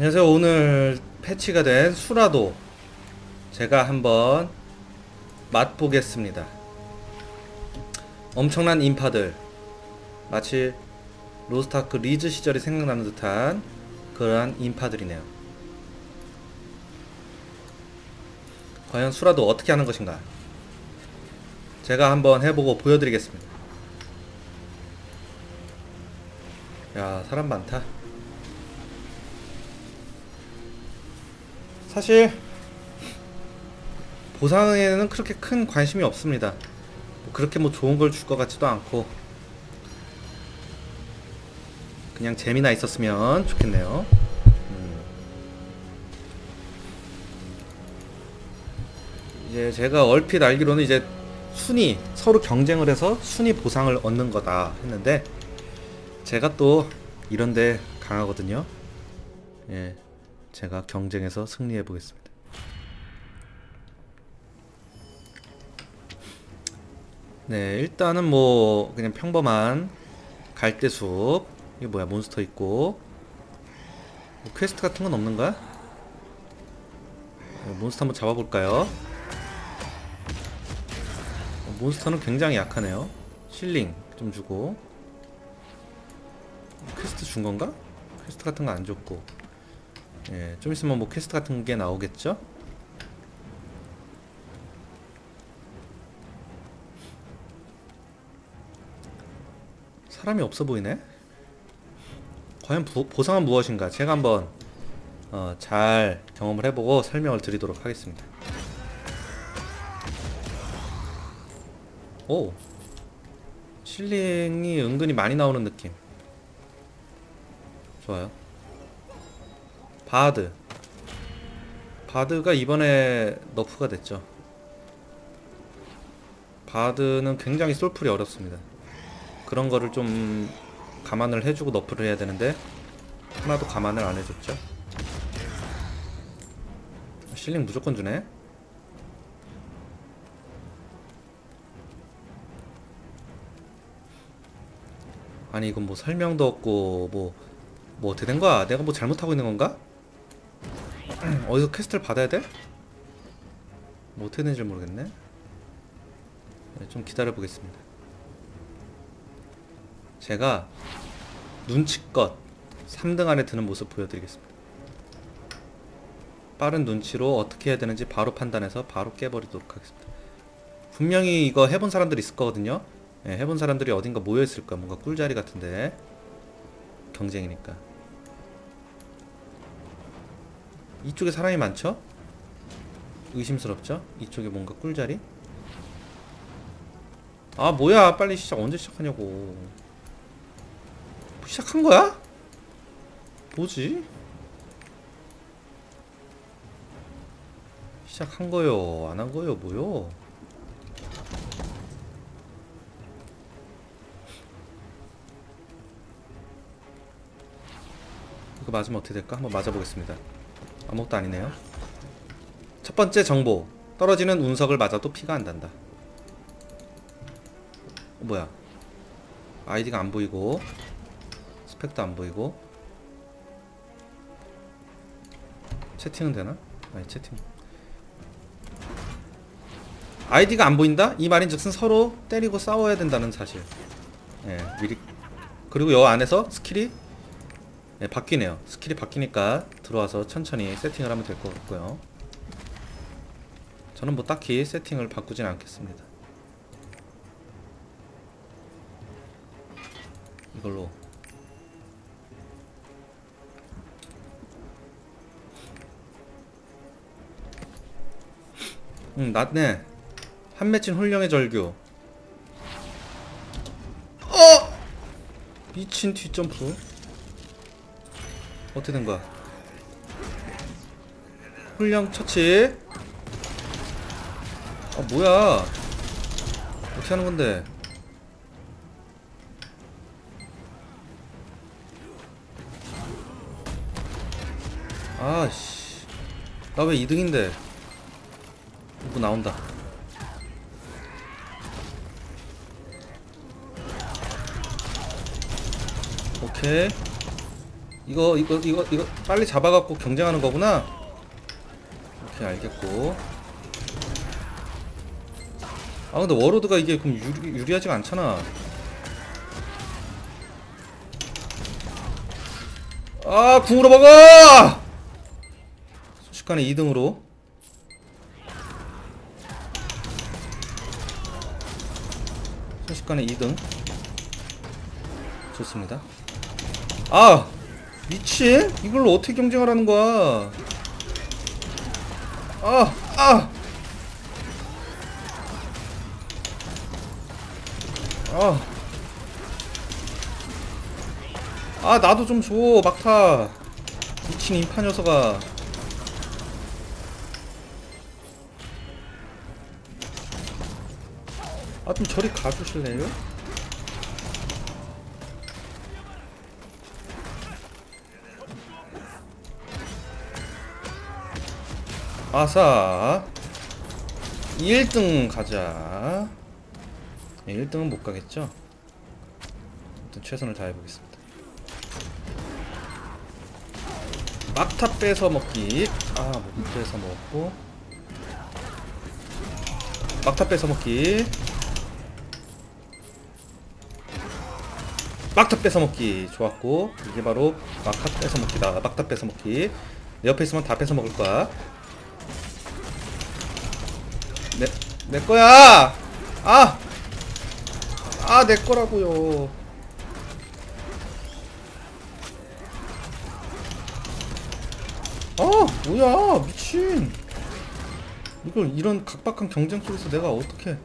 안녕하세요. 오늘 패치가 된 수라도 제가 한번 맛보겠습니다. 엄청난 인파들 마치 로스타크 리즈 시절이 생각나는 듯한 그러한 인파들이네요. 과연 수라도 어떻게 하는 것인가? 제가 한번 해보고 보여드리겠습니다. 야 사람 많다. 사실 보상에는 그렇게 큰 관심이 없습니다. 뭐 그렇게 뭐 좋은 걸 줄 것 같지도 않고 그냥 재미나 있었으면 좋겠네요. 음. 이제 제가 얼핏 알기로는 이제 순위 서로 경쟁을 해서 순위 보상을 얻는 거다 했는데 제가 또 이런데 강하거든요. 예. 제가 경쟁에서 승리해 보겠습니다. 네, 일단은 뭐 그냥 평범한 갈대숲 이게 뭐야 몬스터 있고 뭐 퀘스트 같은 건 없는가? 어, 몬스터 한번 잡아볼까요? 어, 몬스터는 굉장히 약하네요. 실링 좀 주고 퀘스트 준 건가? 퀘스트 같은 거 안 줬고 예, 좀 있으면 뭐 퀘스트 같은 게 나오겠죠? 사람이 없어 보이네? 과연 부, 보상은 무엇인가? 제가 한번 어, 잘 경험을 해보고 설명을 드리도록 하겠습니다. 오! 실링이 은근히 많이 나오는 느낌. 좋아요. 바드. 바드가 이번에 너프가 됐죠. 바드는 굉장히 솔플이 어렵습니다. 그런 거를 좀 감안을 해주고 너프를 해야 되는데 하나도 감안을 안 해줬죠. 실링 무조건 주네. 아니 이건 뭐 설명도 없고 뭐 뭐 어떻게 된 거야? 내가 뭐 잘못하고 있는 건가? 어디서 퀘스트를 받아야 돼? 뭐 어떻게 되는지 모르겠네. 네, 좀 기다려 보겠습니다. 제가 눈치껏 3등 안에 드는 모습 보여드리겠습니다. 빠른 눈치로 어떻게 해야 되는지 바로 판단해서 바로 깨버리도록 하겠습니다. 분명히 이거 해본 사람들이 있을 거거든요. 네, 해본 사람들이 어딘가 모여있을 거야. 뭔가 꿀자리 같은데. 경쟁이니까 이쪽에 사람이 많죠? 의심스럽죠? 이쪽에 뭔가 꿀자리? 아 뭐야 빨리 시작 언제 시작하냐고 시작한 거야? 뭐지? 시작한 거요 안 한 거요 뭐요? 이거 맞으면 어떻게 될까? 한번 맞아보겠습니다 아무것도 아니네요. 첫 번째 정보. 떨어지는 운석을 맞아도 피가 안 단다. 어, 뭐야? 아이디가 안 보이고 스펙도 안 보이고. 채팅은 되나? 아니 채팅. 아이디가 안 보인다? 이 말인즉슨 서로 때리고 싸워야 된다는 사실. 예, 미리. 그리고 여 안에서 스킬이 네, 바뀌네요. 스킬이 바뀌니까 들어와서 천천히 세팅을 하면 될 것 같고요. 저는 뭐 딱히 세팅을 바꾸진 않겠습니다. 이걸로 응, 낫네. 한 맺힌 훌륭의 절규. 어! 미친 뒷점프. 거야? 훌령 처치. 아 뭐야? 어떻게 하는 건데? 아씨, 나 왜 2등인데? 뭐 나온다. 오케이. 이거 이거 이거 이거 빨리 잡아갖고 경쟁하는 거구나. 오케이 알겠고. 아 근데 워로드가 이게 그럼 유리, 유리하지가 않잖아. 아 궁으로 먹어! 순식간에 2등으로. 순식간에 2등. 좋습니다. 아 미친 이걸로 어떻게 경쟁하라는 거야 아 아! 아. 아, 나도 좀 줘, 막타. 미친 인파 녀석아. 아, 좀 저리 가주실래요? 아싸. 1등 가자. 1등은 못 가겠죠? 아무튼 최선을 다해보겠습니다. 막타 빼서 먹기. 아, 못 빼서 먹고. 막타 빼서 먹기. 막타 뺏어 먹기 좋았고 이게 바로 막타 뺏어 먹기다 막타 뺏어 먹기 내 옆에 있으면 다 뺏어 먹을 거야 내, 내 거야 아! 아, 내 거라고요. 아, 뭐야, 미친. 이걸 이런 각박한 경쟁 속에서 내가 어떻게?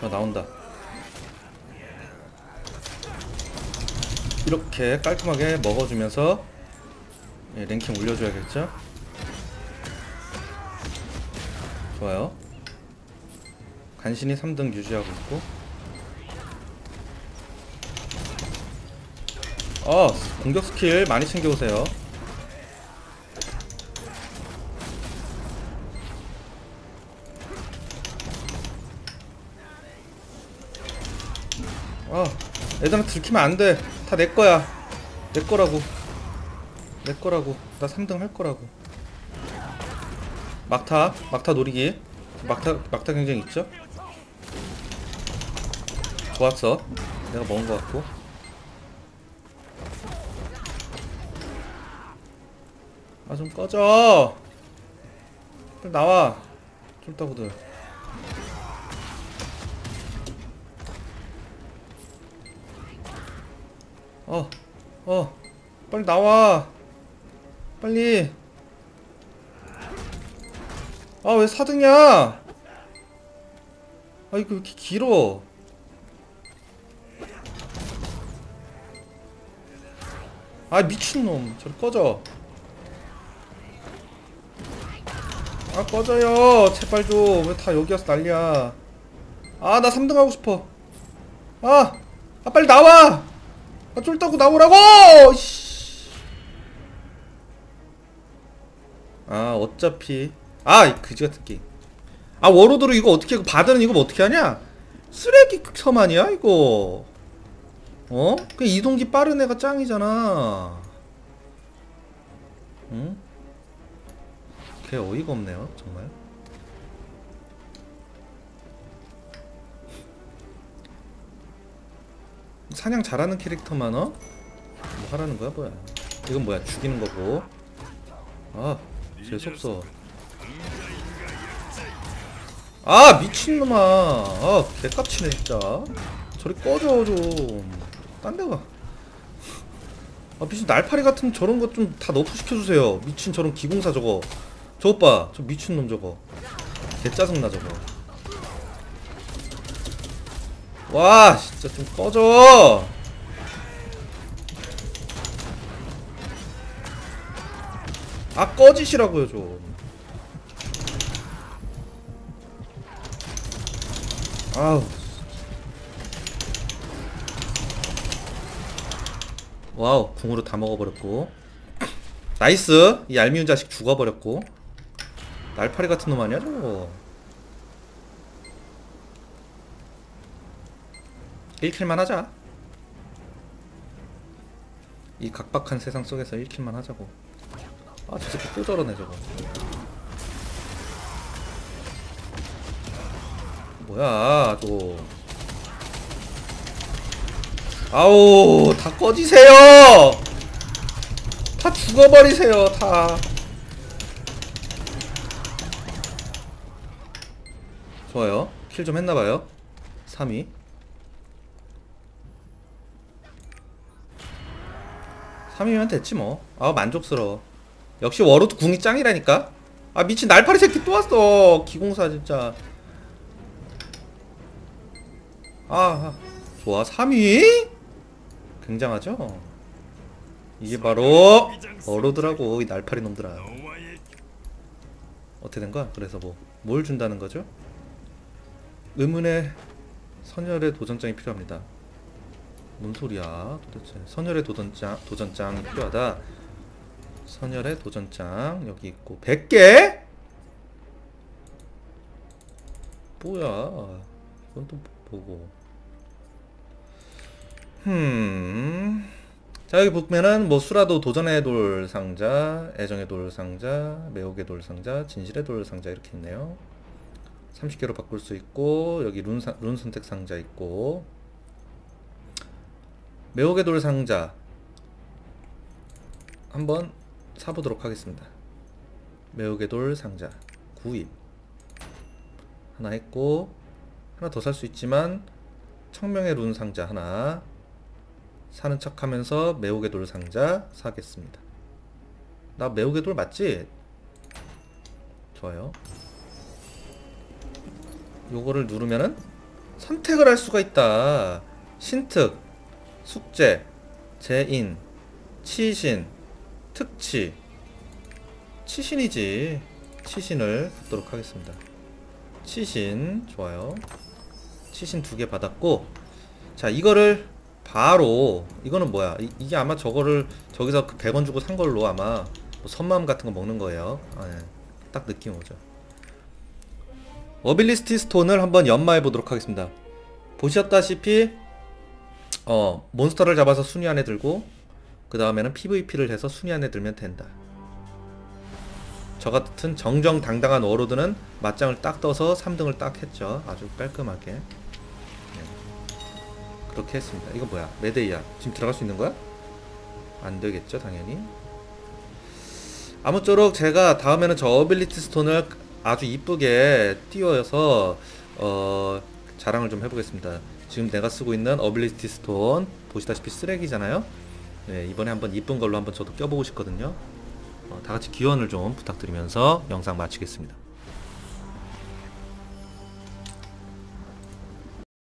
자, 나온다. 이렇게 깔끔하게 먹어주면서 예, 랭킹 올려줘야겠죠? 좋아요. 간신히 3등 유지하고 있고. 어, 공격 스킬 많이 챙겨오세요. 아, 애들한테 들키면 안 돼. 다 내 거야. 내 거라고. 내 거라고. 나 3등 할 거라고. 막타, 막타 노리기. 막타, 막타 경쟁 있죠? 좋았어. 내가 먹은 것 같고. 아, 좀 꺼져! 빨리 나와! 쫄따구들. 어, 어, 빨리 나와! 빨리! 아, 왜 4등이야? 아, 이거 왜 이렇게 길어? 아, 미친놈. 저리 꺼져. 아, 꺼져요. 제발 좀. 왜 다 여기 와서 난리야. 아, 나 3등 하고 싶어. 아! 아, 빨리 나와! 아, 쫄다고 나오라고! 씨. 아, 어차피. 아, 이 그지 같은 게임. 아, 워로드로 이거 어떻게, 그 바다는 이거 뭐 어떻게 하냐? 쓰레기 섬 아니야, 이거? 어? 그 이동기 빠른 애가 짱이잖아. 응? 걔 어이가 없네요, 정말. 사냥 잘하는 캐릭터만 어? 뭐 하라는 거야 뭐야? 이건 뭐야? 죽이는 거고. 아, 재수없어. 아 미친놈아. 아 개깝치네 진짜. 저리 꺼져 좀. 딴 데가. 아 미친 날파리 같은 저런 것 좀 다 너프 시켜주세요. 미친 저런 기공사 저거. 저 오빠 저 미친놈 저거. 개 짜증나 저거. 와 진짜 좀 꺼져. 아 꺼지시라고요 좀. 아우. 와우 궁으로 다 먹어버렸고. 나이스. 이 얄미운 자식 죽어버렸고. 날파리 같은 놈 아니야 저거 1킬만 하자. 이 각박한 세상 속에서 1킬만 하자고. 아저 새끼 또 저러네 저거. 뭐야 또 아우 다 꺼지세요! 다 죽어버리세요 다. 좋아요. 킬 좀 했나봐요. 3위 삼위면 됐지 뭐 아 만족스러워. 역시 워로드 궁이 짱이라니까? 아 미친 날파리 새끼 또 왔어. 기공사 진짜. 아, 아. 좋아 3위 굉장하죠? 이게 바로 워로드라고 이 날파리 놈들아. 어떻게 된 거야? 그래서 뭐 뭘 준다는 거죠? 의문의 선열의 도전장이 필요합니다 뭔 소리야 도대체 선열의 도전장 도전장이 필요하다 선열의 도전장 여기 있고 100개? 뭐야 이건 또 보고 흠. 자 여기 보면은 뭐 수라도 도전의 돌 상자, 애정의 돌 상자, 매혹의 돌 상자, 진실의 돌 상자 이렇게 있네요. 30개로 바꿀 수 있고 여기 룬, 사, 룬 선택 상자 있고 매혹의 돌 상자 한번 사보도록 하겠습니다. 매혹의 돌 상자 구입 하나 했고 하나 더 살 수 있지만 청명의 룬 상자 하나 사는 척 하면서 매혹의 돌 상자 사겠습니다. 나 매혹의 돌 맞지? 좋아요. 요거를 누르면은 선택을 할 수가 있다. 신특, 숙제, 재인, 치신, 특치. 치신이지. 치신을 받도록 하겠습니다. 치신 좋아요. 치신 두 개 받았고 자 이거를 바로 이거는 뭐야 이, 이게 아마 저거를 저기서 그 100원 주고 산 걸로 아마 뭐 선마음 같은 거 먹는 거예요 아, 예. 딱 느낌 오죠 어빌리스티 스톤을 한번 연마해 보도록 하겠습니다 보셨다시피 어 몬스터를 잡아서 순위 안에 들고 그 다음에는 PVP를 해서 순위 안에 들면 된다 저 같은 정정당당한 워로드는 맞짱을 딱 떠서 3등을 딱 했죠 아주 깔끔하게 그렇게 했습니다. 이거 뭐야? 메데이야. 지금 들어갈 수 있는 거야? 안 되겠죠, 당연히. 아무쪼록 제가 다음에는 저 어빌리티 스톤을 아주 이쁘게 띄워서 어, 자랑을 좀 해보겠습니다. 지금 내가 쓰고 있는 어빌리티 스톤 보시다시피 쓰레기잖아요. 네, 이번에 한번 이쁜 걸로 한번 저도 껴보고 싶거든요. 어, 다 같이 기원을 좀 부탁드리면서 영상 마치겠습니다.